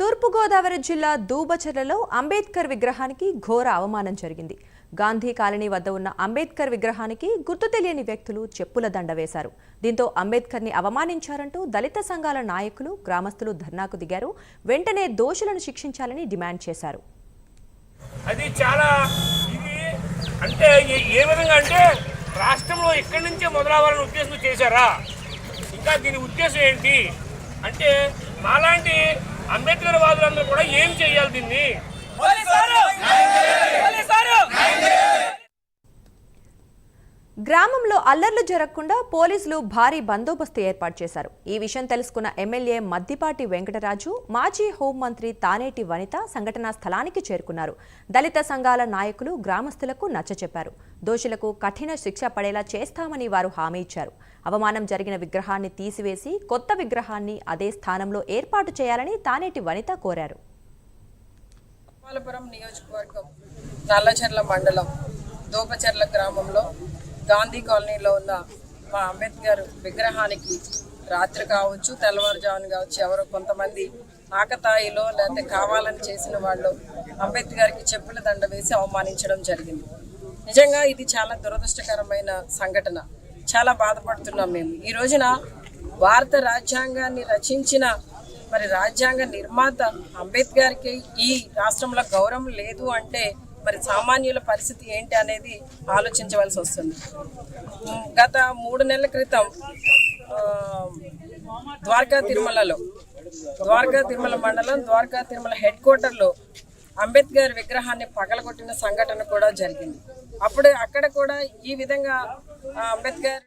తూర్పుగోదావరి జిల్లా దూబచర్లలో అంబేద్కర్ విగ్రహానికి ఘోర అవమానం జరిగింది. గాంధీ కాలనీ వద్ద ఉన్న అంబేద్కర్ విగ్రహానికి గుర్తు తెలియని వ్యక్తులు చెప్పుల దండ వేశారు. దీంతో అంబేద్కర్ని అవమానించారంటూ దళిత సంఘాల నాయకులు గ్రామస్తులు ధర్నాకు దిగారు. వెంటనే దోషులను శిక్షించాలని డిమాండ్ చేశారు. అది చాలా ఇది అంటే ఏ- ఏ విధంగా అంటే రాష్ట్రంలో ఇక్కడి నుంచే మొదలవ్వాలని ఉద్దేశం చేశారా? ఇంకా దీని ఉద్దేశం ఏంటి? అంటే మాలాంటి అంబేద్కర్ వాదులందరూ కూడా ఏం చేయాలి దీన్ని? గ్రామంలో అల్లర్లు జరగకుండా పోలీసులు భారీ బందోబస్తు ఏర్పాటు చేశారు. ఈ విషయం తెలుసుకున్న ఎమ్మెల్యే మద్దిపాటి వెంకటరాజు మాజీ హోంమంత్రి తానేటి వనిత సంఘటనా స్థలానికి చేరుకున్నారు. దళిత సంఘాల నాయకులు గ్రామస్తులకు నచ్చచెప్పారు దోషులకు కఠిన శిక్ష పడేలా చేస్తామని వారు హామీ ఇచ్చారు. అవమానం జరిగిన విగ్రహాన్ని తీసివేసి కొత్త విగ్రహాన్ని అదే స్థానంలో ఏర్పాటు చేయాలని తానేటి వనిత కోరారు. నియోజకవర్గం నల్లచెర్ల మండలం దోపచెర్ల గ్రామంలో గాంధీ కాలనీలో ఉన్న మా అంబేద్కర్ విగ్రహానికి రాత్రి కావచ్చు తెల్లవారుజామున కావచ్చు ఎవరో కొంతమంది ఆకతాయిలో లేకపోతే కావాలని చేసిన వాళ్ళు అంబేద్కర్కి చెప్పుల దండ వేసి అవమానించడం జరిగింది. నిజంగా ఇది చాలా దురదృష్టకరమైన సంఘటన. చాలా బాధపడుతున్నాం మేము. ఈ రోజున భారత రాజ్యాంగాన్ని రచించిన మరి రాజ్యాంగ నిర్మాత అంబేద్కర్కి ఈ రాష్ట్రంలో గౌరవం లేదు అంటే మరి సామాన్యుల పరిస్థితి ఏంటి అనేది ఆలోచించవలసి వస్తుంది. గత మూడు నెలల క్రితం ద్వారకా తిరుమలలో ద్వారకా తిరుమల మండలం ద్వారకా తిరుమల హెడ్ క్వార్టర్లో అంబేద్కర్ విగ్రహాన్ని పగలగొట్టిన సంఘటన కూడా జరిగింది. అప్పుడు అక్కడ కూడా ఈ విధంగా అంబేద్కర్